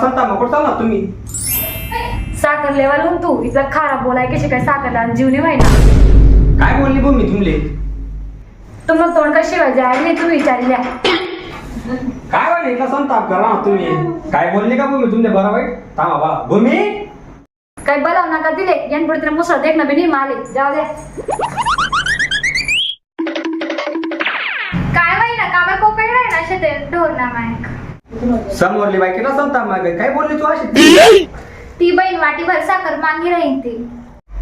संता मग कुठं चालला तुम्ही? साखर लेवलहून तू इथला खारा बोलाय कशी काय साखरला आणि जीवनी व्हायना काय बोलली भूमी तुमले? तुम्हाला तोंड कशी शिवायचे आहे तू विचारल्या काय वाटलं इथला संताप करा ना तुम्ही. काय बोलली का भूमी तुमले? बरं वाईट थांबा बा. भूमी? काय बोलाव नका दिले यान पुढे तिला मुसळ देख ना बी नाही माले. जाऊ दे. काय होईना कामाला कोकण राहिना शेते? ढोर ना मायक. समोरली बाई किती संताप मागे. काय बोलली तू अशी? ती बहीण वाटीभर साखर मागी राहीन ती.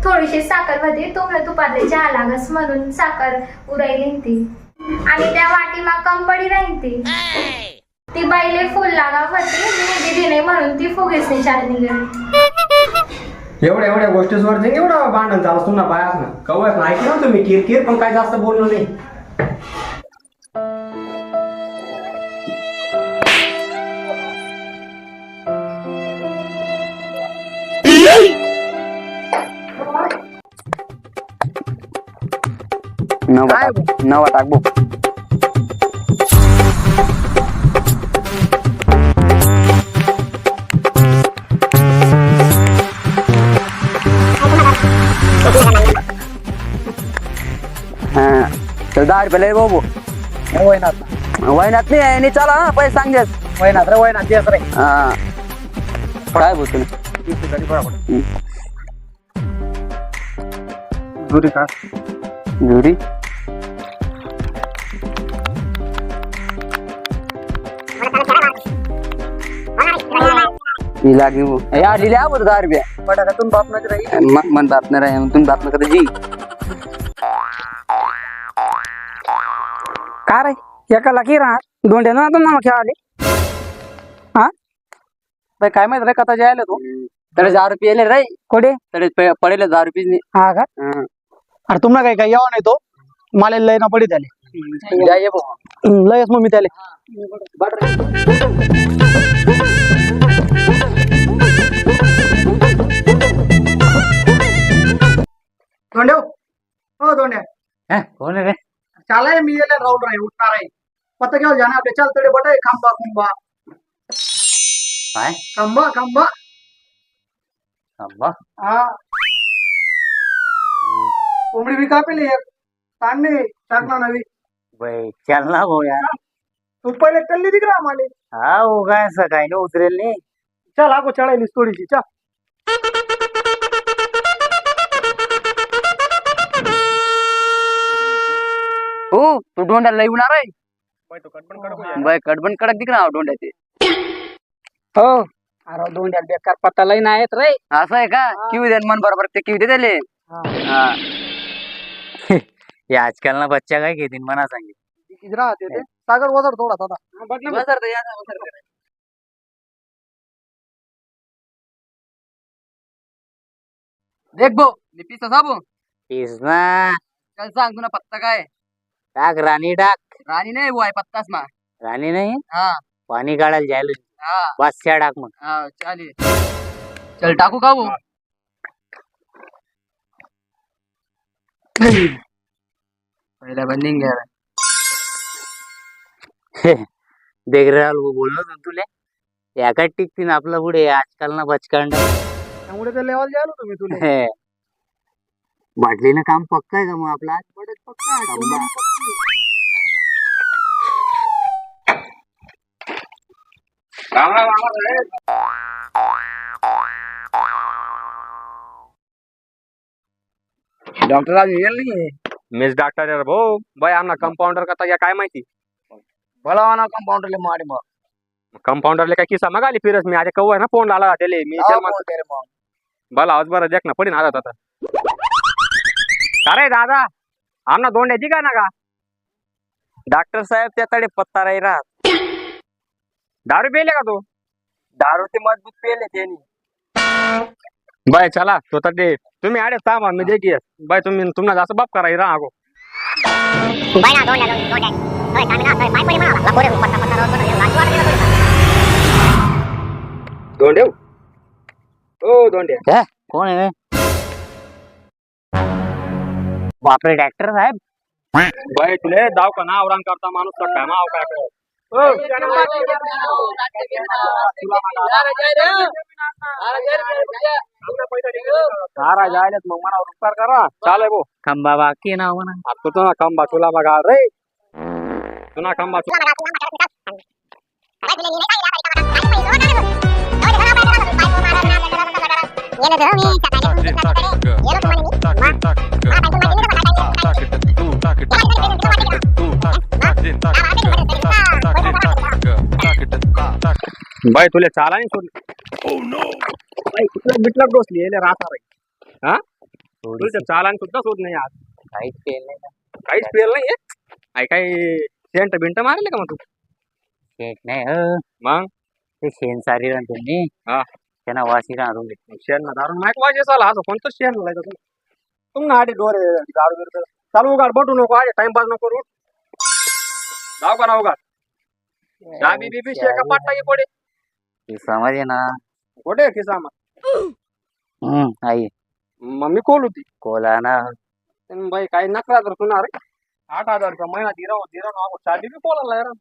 थोडीशी साखरमध्ये तुमला तुपातले चहा लागस म्हणून साखर उरायली ती. आणि त्या वाटी मा कंपडी राहीन ती. ती बाईले फुल लागा होती मी दिदी म्हणून ती फुगेच नाही चार निघाली एवढ्या एवढ्या गोष्टीवर जे एवढं भांडण झालं तुम्हाला बायास ना कवच ना ऐकलं तुम्ही? किर किर पण काय जास्त बोललो नाही. नवा टाक नवा टाक बघ. दहा रुपये बाबू. वयनात वयनात नाही आहे, चला हा पैसे सांगेस वयनात रे वयनात तेच रे. हा. काय बोलतो दुरी का? घरी दिला की वो. दिले आप दहा रुपये पटाकातून बाप राहील मग मन बाप नाही राहे तुम्ही बाप नका जी का रे एका लाकी राहत दोंड्या ना नाव खेळाले हा बाई काय माहीत रे कथा जायला तू तडे दहा रुपये येले रे कोडे तडे पडेले दहा रुपये नाही हा का हा. अरे तुम्हाला काही काय यावं नाही तो मला लय ना पडी त्याले या ये भाऊ. लयच मग मी त्याले दोंड्या हो. हा, कोण आहे रे? चालाय मी येले राहुल राही उठणार आहे. पत्ता घेऊ जाणे आपले चाल तडे बटाय खांबा खुंबा. काय? खांबा खांबा. हा. कोंबडी बी कापेली एक तांडणे टाकला नवी. बाई चल ना भाऊ यार. तू पहिले कल्ली दिख रहा आम्हाला. हा हो काय सकाळी ना उतरेल नाही चल आगो चढायलीस थोडीशी चल. हो तू डोंड्या लई होणार आहे. बाय कडबन कडक दिख ना डोंड्या ते हो. अरे दोन बेकार पत्ता लई नाही येत रे. असं आहे का? किव दे मन बरोबर ते किव दे त्याले हा. हे. आजकाल ना बच्चा काय घेतील मना सांगितलं राहते ते. सागर वजर थोडा या ना, बसर देख भो लिपीस तसा भो पीस ना चल सांग तुला पत्ता काय? टाक राणी टाक. राणी नाही वो आहे पत्ताच मा. राणी नाही? हा. पाणी काढायला जायला. हा. बस त्या टाक मग. हा चालेल. चल टाकू का भाऊ? पहिला बंदिंग घ्या देख रे वो बोललो ना तुले? एका टिकतीन आपलं पुढे आजकाल ना बचकांड. त्यामुळे ते लेवल जायला तुम्ही तुला. बाटलीनं काम पक्का आहे का मग आपला? थांबा. डॉक्टर आज येईल नाही मिस डॉक्टर यार भाऊ. बाई आमना कंपाऊंडर का या काय माहिती? बोलावा ना कंपाऊंडरले मारी मग. कंपाऊंडरले काय किस्सा मग आली फिरस मी आज कऊ आहे ना फोन आला त्याले. मी त्याला म्हणतो, भला आवाज बरं देख ना पडीन आला आता. अरे दादा आमना दोंड्याची का ना का? डॉक्टर साहेब त्याकडे पत्ता राही राहत. दारू पेले का तू? दारू ते मजबूत पेले त्यांनी. बाय चला तो तर दे. तुम्ही आडे सामान मी दे की. बाय तुम्ही तुम्हाला जास्त बाप करा राहा अगो Baina, donde, donde, donde. Oye, camina, oye, pai, poi, mala. La pure, pata, pata, no, no, no, ओ दोंडे कोण आहे बापरे डॉक्टर साहेब. बाय तुले दाव का ना औरांग करता माणूस का काय नाव काय सारा जायला मग मला उपकार करा. चालेल भाऊ. खंबा बाकी नाव म्हणा. आता तुझा खंबा तुला बघा. रे तुला खंबा बाई तुला चाला नाही सोडली. कुठलं बिटलं यायला राहता हा? तुझं चालान सुद्धा शोध नाही आज. काहीच केलं नाही? काहीच पेल नाही काय काय सेंट बिंट मारले का मग तू? नाही. मग? ते शेण सारी राहून तुम्ही हा. त्यांना वाशी राहून शेण ना दारू माहीत वाजे चाला असं कोणतं शेण लायचं तू तुम ना आधी डोरे दारू बिरू चालू उगाड बटू नको आधी टाइमपास नको करू जाऊ का ना उगाड दाबी बिबी शेका पाट्टा की पडे समज ना कोडे खिसा मग हम्म आई मम्मी कोल होती कोला ना बाई काही नकरा तर तुला रे आठ हजार रुपये महिना दिरा दिरा ना चाबी बी कोला यार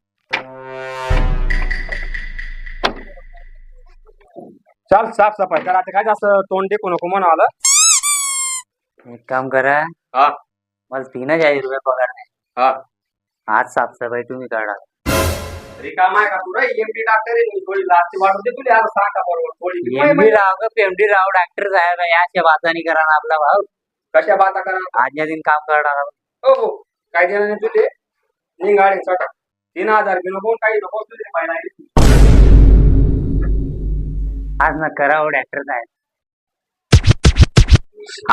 चाल साफसफाई करा. आता काय जास्त तोंड टेकू नको म्हणा आलं. एक काम करा. हा. मला तीन हजार रुपये पगार नाही हा. आज साफसफाई तुम्ही काढा. रिकाम आहे का तू रे एमडी डॉक्टर आहे. थोडी लास्ट तुला. सांगा बरोबर. एमडी राव का पेमडी राव डॉक्टर साहेब या अशा बाता नाही करा ना आपला भाऊ. कशा बाता करा? आजच्या दिन काम करणार हो हो. काय देणार नाही तुले. निघाडे सटा तीन हजार बी नको काही नको. तुझे पाहिजे आज ना करावं डॅक्टर साहेब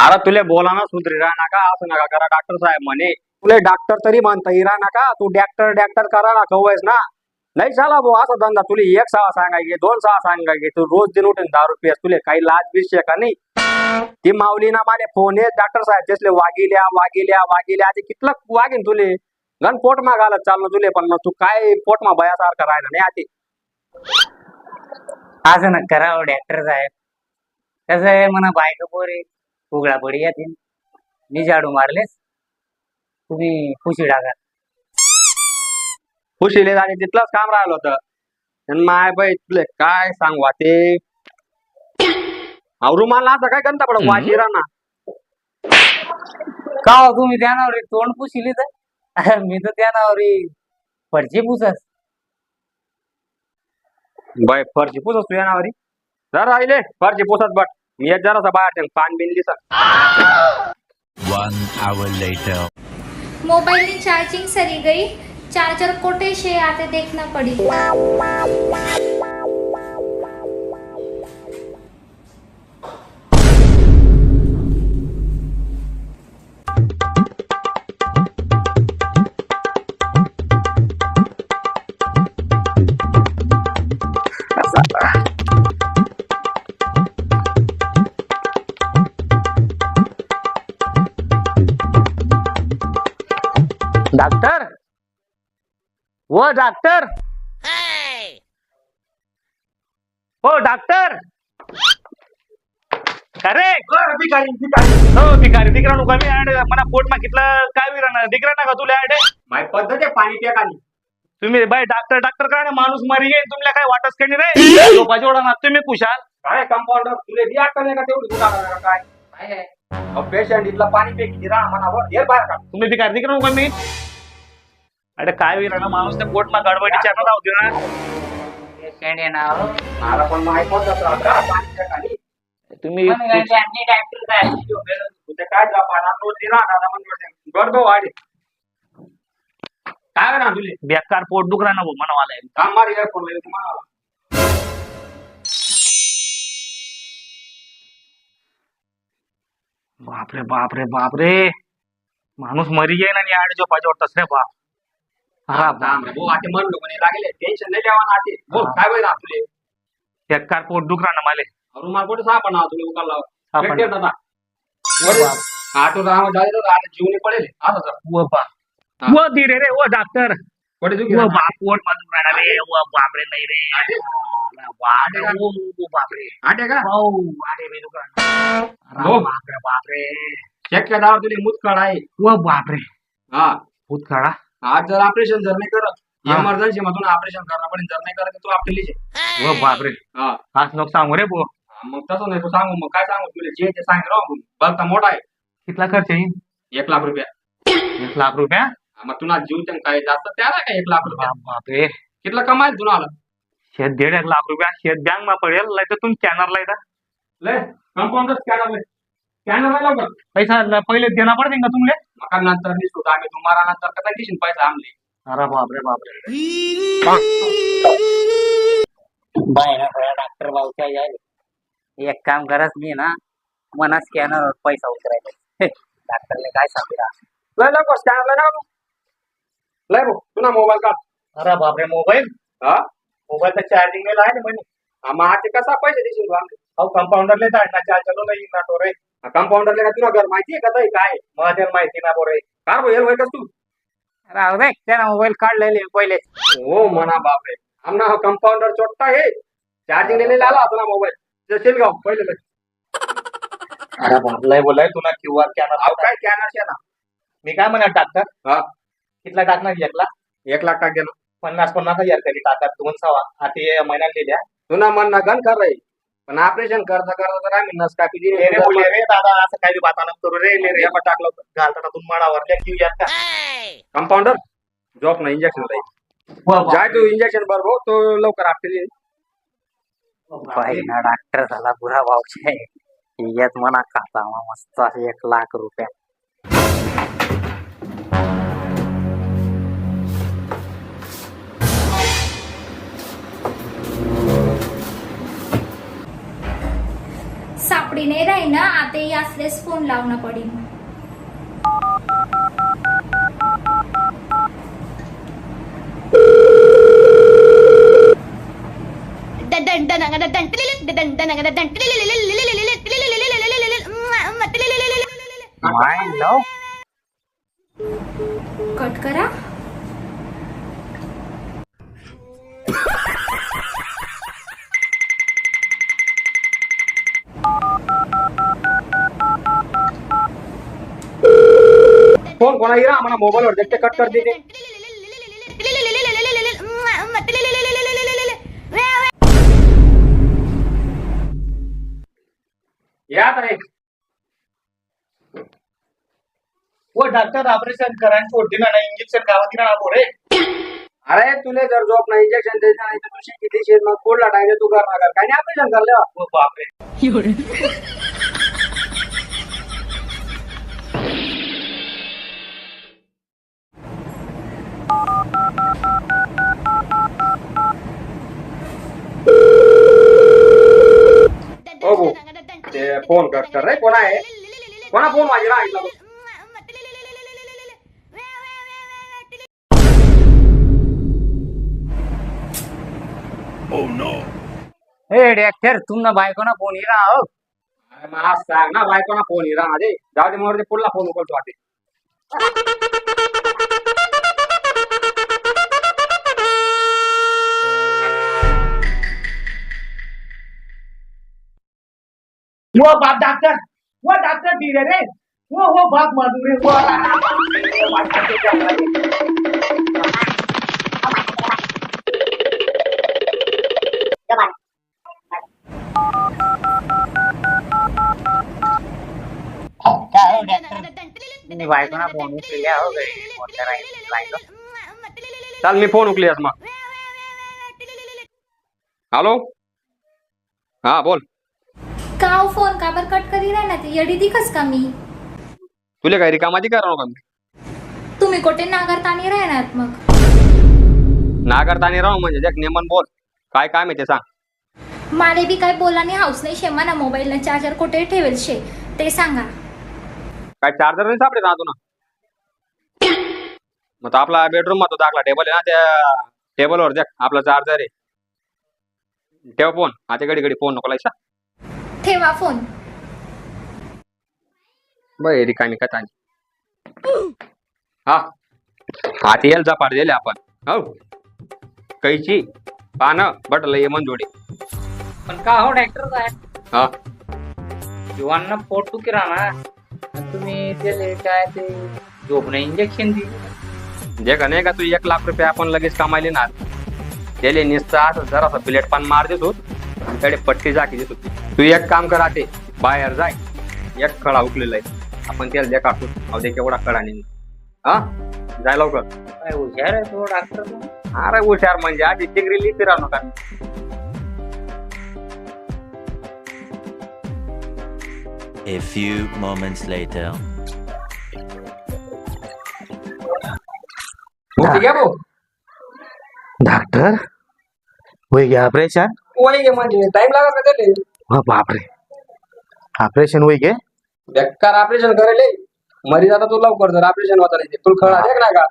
अरे तुले बोला ना सुधरी राहा नका असं नका करा डॉक्टर साहेब म्हणे. तुले डॉक्टर तरी म्हणता इरा नका तू डॉक्टर डॉक्टर करा ना कवयस ना. नाही झाला भाऊ असा धंदा तुले एक सहा सांगायचे दोन सहा सांगायचे तू रोज दिन उठून दारू पियस तुले काही लाज बिश का नाही? ती माऊली ना माने फोन येत डॉक्टर साहेब त्यासले वागिल्या वागिल्या वागिल्या आधी कितलं वागीन तुले? गण पोट मा घालत चाललं तुले पण मग तू काय पोट मा बयासारखं राहिलं नाही आधी? असं ना करा हो डॉक्टर साहेब. कसं आहे म्हणा बायका पोरे उघडा पडी येतील. मी झाडू मारलेस. तुम्ही खुशी टाका खुशीले आणि तिथलंच काम राहिलं होतं. माय बाई तुले काय सांगवा ते रुमाला असं काय गंता पडत? वाशी ना का हो तुम्ही त्या नावावर तोंड पुशिली तर मी तर त्या नावावर पडचे पुसस बाय फरची पुसत तू येणारी जरा राहिले फरची पुसत बट. मी एक जरासा बाहेर पान बिन दिसत. मोबाइल की चार्जिंग सरी गई. चार्जर कोटे से आते देखना पड़ी. वो डॉक्टर हो डॉक्टर अरे हो भिकारी दिकरा नु कमी आड मला पोट मा कितलं काय विराना? दिकरा ना का तुला आडे माय पद्धत आहे पाणी पेकानी तुम्ही बाय डॉक्टर डॉक्टर करा माणूस मरी येईल तुमल्या काय वाटच कणी रे? लोकांच्या ओढा ना तुम्ही कुशाल काय कंपाऊंडर तुले दी अक्कल आहे का तेवढी? दुकान काय पेशंट इथलं पाणी पेकी राहा मनावर. हे बाहेर का? तुम्ही भिकारी दिकरा नु कमी अरे काय माणूस त्या पोट मा गडबडीच्या ना राहू ना. पेशंट येणार मला पण माहीत पाणी पेकानी तुम्ही काय जपाना रोज दिला दादा गडबो वाढे काय ना तुले? बेकार पोट दुखरा ना भाऊ मला वाला काम मारी एअरफोन तुम्हाला बापरे बापरे बापरे. माणूस मरी येईन आणि आड जो पाहिजे वाटतस रे बाप. हा थांब रे, भाऊ आता मन लोकांनी लागले. टेन्शन नाही द्यावा ना आते बोल काय होईल तुले बेकार पोट दुखरा ना माले. रुमाल कुठे सापडा तुले उकाल लाव. सापडणार. दादा आता. जीवनी पडेल. असं कर. वो बा हा. वो धीरे रे वो डॉक्टर कुठे दुखी वो बाप पोट राहणार रे. वो बापरे नाही रे. वो वो बापरे. आटे का? रे दुकान हो. बापरे बापरे तुले आहे. वो बापरे हा. भूत काढा आज जर ऑपरेशन जर नाही करत हा. इमर्जन्सी मधून ऑपरेशन करणं पण जर नाही करायचं तू आपली बापरे. हा. लोक सांगू रे मग तसं नाही तू सांगू मग काय सांगू तुला? जे ते सांग राहू बघता मोठा आहे. कितला खर्च येईल एक लाख रुपया. एक लाख रुपया? हा, मग तुला जीव त्यानं काय जास्त तयार आहे का एक लाख रुपया? बापरे. कितला कमाईल तुला आला? शेत दीड एक लाख रुपया शेत बँक मा पडेल नाही तर तुम्ही कॅनरला येतात लय कंपाऊंडर स्कॅनर लय. स्कॅनर पैसा ल- पहिले देना पडते का तुमले मका नंतर दिसतो आम्ही तुम्हाला नंतर कसा दिशीन पैसा आमले अरे बापरे बापरे. बाय ना डॉक्टर भाऊच्या यार? एक काम करत मी ना मना स्कॅनर पैसा उतरायला डॉक्टरने काय सांगितलं लय लवकर स्कॅनर ना लय भाऊ तुला मोबाईल काढ अरे बापरे मोबाईल हा? मोबाईलचा चार्जिंग आहे म्हणे. हा, मग आता कसा पैसे देशील तू आमले अहो कंपाऊंडरले ना चार्ज चालू नाही ना तो रे. कंपाऊंडर का तुला घर माहिती आहे का ताई? काय? त्याला माहिती ना बोरे कार भाऊ येल वय तू? राहू दे त्याला मोबाईल काढलेले पहिले. हो म्हणा बापरे. आमना हा कंपाऊंडर चोट्टा आहे. चार्जिंग दिलेला आला तुला मोबाईल. जसेल गाव पहिले. अरे बाप लय बोलाय तुला क्यू आर अहो, कॅनर काय कॅनर ना? मी काय म्हणा डॉक्टर हा. कितला टाकणार एकला एक लाख? टाक गेलो पन्नास पन्नास हजार तरी टाकतात? दोन सवा आता महिन्यात लिहिल्या. तुला मन ना गण कर रे. पण ऑपरेशन करता करता तर आम्ही नस कापी दिली. रे बोलले रे दादा असं काही बाता नको करू रे. ले रे टाकलं घालता तुम माडावर. का? कंपाऊंडर झोप ना इंजेक्शन राहील जाय तू इंजेक्शन बरोबर तो लवकर आपली ना डॉक्टर झाला बुरा भाऊच्या यात मना खाता मस्त एक लाख रुपया. सापडी नाही राही ना आता यासलेच फोन लावणं पडेल माय कोणा येईल आम्हाला मोबाईलवर देखते कट कर देते. या ताई वो डॉक्टर ऑपरेशन करायला सोडते ना इंजेक्शन गावात ना बोरे अरे तुले जर झोप ना इंजेक्शन द्यायचं नाही तर तू शिकली शेत मग कोडला टाइम तू कर ना कर काय नाही ऑपरेशन करले ओ बापरे हो भाऊ कर रे कोणा आहे? कोणा फोन माझी राहिला हे डॉक्टर तुमना बायको ना फोन येरा हो. आज सांग ना बायको ना फोन येईल माझे जाऊ दे मग पुढला फोन उकलतो वाटे वो बाप डॉक्टर वो डॉक्टर धीरे रे वो वो बाप माधुरी वो मी बायको ना फोन उचलल्या हो घरी मोठ्या राहिली राहिलं चल मी फोन उकली मग हॅलो हा बोल का हो फोन का बर कट करी राही ना ती? येडी दिखस का मी? तुला काही रिकामाची करा का मी? तुम्ही कुठे नागरतानी राहणार मग? नागरतानी राहू म्हणजे देख नेमन बोल. काय काय माहिती सांग. माले बी काय बोला नाही हाऊस नाही शेमा ना मोबाईल चार्जर कुठे ठेवेल शे ते सांगा. काय चार्जर नाही सापडे ना तुला मग तो आपला बेडरूममध्ये दाखला टेबल आहे ना त्या टेबलवर देख आपला चार्जर आहे. ठेव फोन आता घडी घडी फोन नको लायचा ठेवा फोन. बर रिकामी कथा हा. आता येल झपाट दिले आपण. हो. कैची पानं बटलं ये जोडी पण का हो डॉक्टर काय हा. जीवांना पोट आणि तुम्ही त्याले काय ते? झोपणं इंजेक्शन दिली. जे का नाही का तू एक लाख रुपये आपण लगेच कमायले ना त्याले नुसतं असं जरासा प्लेट पान मार देतो. आणि त्याकडे पट्टी जाकी देतो. तू एक काम करा ते बाहेर जाय. एक खडा उकलेला आहे आपण त्याला दे काढतो अहो दे केवढा खडा नाही. हा? जाय लवकर. हुशार आहे तो डॉक्टर अरे हुशार म्हणजे आधी डिग्री लिहिते राहू नका. A few moments later. घ्या भाऊ. डॉक्टर होय गे ऑपरेशन वय घे म्हणजे टाइम लागत का त्याले? हो बापरे. ऑपरेशन होय गे? बेकार ऑपरेशन करेले. मरी जाता तू लवकर जर ऑपरेशन होता नाही तुला खळा देख नाही का?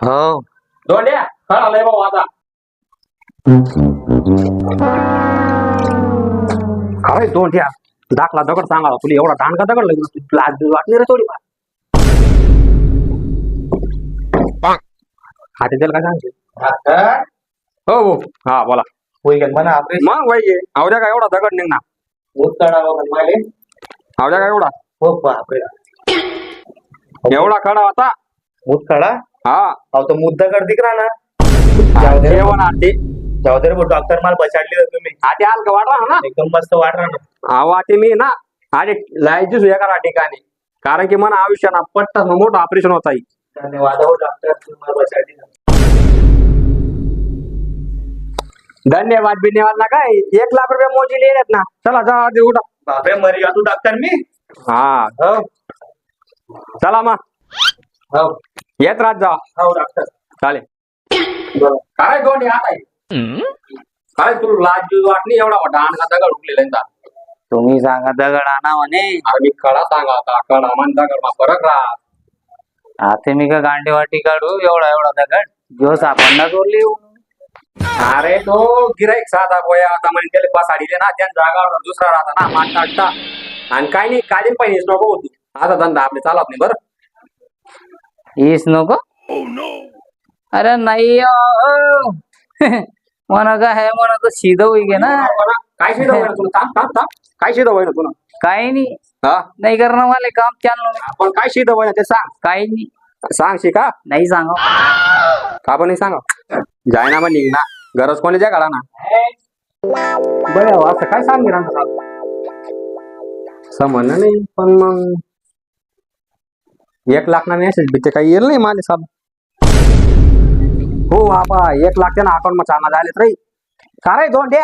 हो. दोंड्या खळा लय भाऊ आता. काय दोंड्या दाखला दगड सांगा तुला एवढा दांडका दगड लागला? तुला आज वाटली रे थोडी खाते त्याला काय सांगते हो हो. हा बोला. मग वय आवड्या का एवढा दगड निघणार? मला आवड्या का एवढा? हो बापरे एवढा खडा होता. मुतखडा हा. अहो तो मुद्दा कर दिख रहा ना जाऊ दे. रे जेवण आते जाऊ दे रे भाऊ, डॉक्टर मला बचाडली रे तुम्ही आते आल का वाटला ना. एकदम मस्त वाट रहा ना. अहो आता मी ना आधी लायचीच एका ठिकाणी. कारण की मला आयुष्यात पट्टा मोठं ऑपरेशन होता ही धन्यवाद. हो डॉक्टर तुम्ही मला बचाडली. धन्यवाद बिन्यवाद ना काय? एक लाख रुपये मोजी लिहिलेत ना. चला जा आधी उठा. बापरे मरी तू डॉक्टर मी? हा. हो. चला मग. हो. येत राहत जा. हो डॉक्टर चालेल. काय दोन आता काय तुला लाज बीज वाटली? एवढा मोठा आणखा दगड उठलेला. तुम्ही सांगा दगड आणा म्हणे. मी खडा सांगा आता. खडा मान दगड मा फरक राहा. आता मी का गांडी वाटी काढू? एवढा एवढा दगड? जो सापडला तो लिहू. अरे तो गिराईक साधा गोया आता म्हणजे त्याला बसाडीले ना त्या जागावर दुसरा राहता ना माट टाकता आणि काय नाही कालीन पाहिजे नको होती. आता धंदा आपले चालत नाही बरं. येस नको? अरे नाही अहो. म्हणा काय आहे म्हणा तो सीधा होई गे ना. काय शिदा होईना तुला? थांब थांब थांब. काय शिदा होईना तुला? काही नाही. हा? नाही करणार मला काम चालू आपण काय शिदा होईना ते सांग. काही नाही. सांग शिका. नाही सांगा का पण नाही सांगा जाय ना मग निघ ना गरज कोणी द्या काढा ना बरं असं काय सांग समजलं नाही पण मग एक लाख ना मेसेज बी ते काही येईल नाही माझे साहेब. हो आपा एक लाख ना अकाउंटमध्ये चालना झाले रे. का रे दोन द्या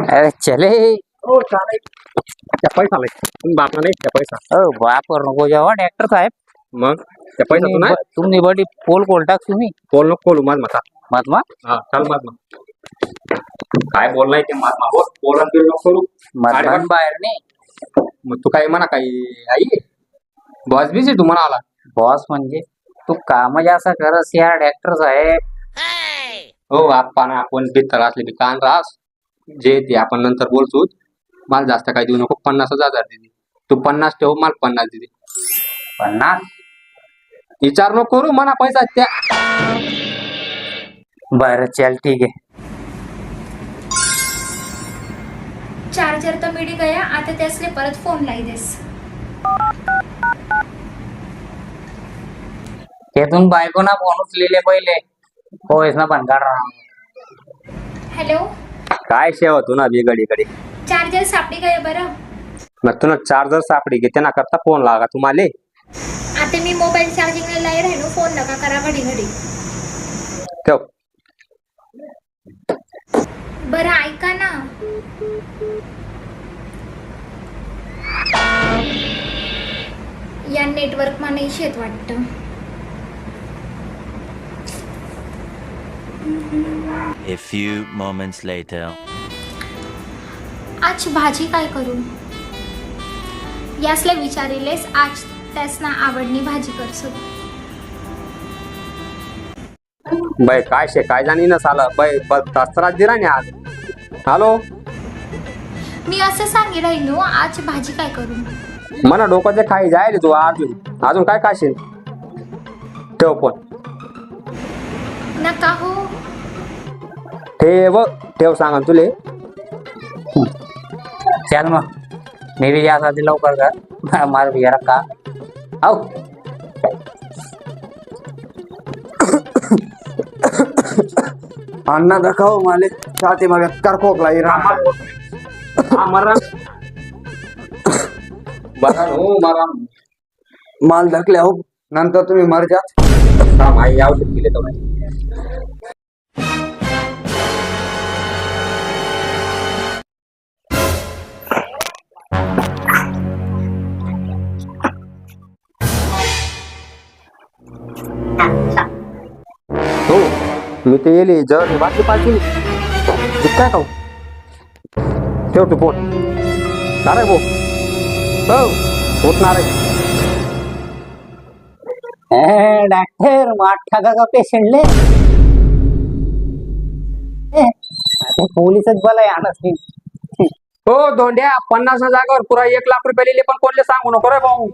अरे चले. हो त्या पैसा नाही त्या पैसा. ओ बापर नको जेव्हा डॉक्टर साहेब. मग त्या पैसा तू नाही तुम्ही बडी पोल कोल टाक तुम्ही. बोल नको बोलू माझ मता महात्मा हा चल मग काय बोललाय ते मग बोल बोलून बिल नको महात्मा बाहेर नाही. मग तू काय म्हणा काही आई? बॉस बीच तू म्हणाला बॉस म्हणजे तू काम जास्त करस या डॉक्टर साहेब हो आपण आपण बित्तर असले बी कान रास. जे ते आपण नंतर बोलतो मला जास्त काय देऊ नको पन्नास हजार दिली तू पन्नास ठेव मला पन्नास दिली पन्नास? विचार नको करू म्हणा पैसा त्या. बरं चल ठीक आहे. चार्जर तर मिळी गया आता त्यासले परत फोन लाई देस. तेथून बायको ना फोन उचलेले पहिले. होयस ना पण काढ राहा हॅलो काय शेव तू ना बिगडी गडी चार्जर सापडी गया बरं? मग तुला चार्जर सापडी घेते ना करता फोन लागा तुम्हाला. आता मी मोबाईल चार्जिंगला लाई राहिलो फोन नका करा घडी घडी. ठेव. बरं ऐका ना. या नेटवर्क मा नाही शेत वाटतं. A few moments later. आज भाजी काय करू? यासले विचारिलेस आज त्यासना आवडणी भाजी करसो बाय काय शे काय जाणी ना साला बाय त्रास दिला नाही आज. हॅलो? मी असं सांगी राहिलो आज भाजी काय करू? म्हणा डोक्याचे खाई जायला तू अजून. अजून काय खाशील? ठेव फोन. नका हो. ठेव ठेव सांगा तुले. चल मग. मी भी जात आधी लवकर कर मार जरा का आओ अण्णा दाखव माले छाती मग करकोकला रामा. मरण मरण हो मरण माल दाखले हो नंतर तुम्ही मर जात. माई औषध केले तुम्ही मी ते येले जर बाकी पाहिजे काय खाऊ? ठेव तू फोन नारे भो हो होत नारे डॉक्टर माठा का पेशंटले पोलीसच बल आहे आणस हो धोंड्या पन्नास जागावर पुरा एक लाख रुपये लिहिले पण कोणले सांगू नको रे भाऊ.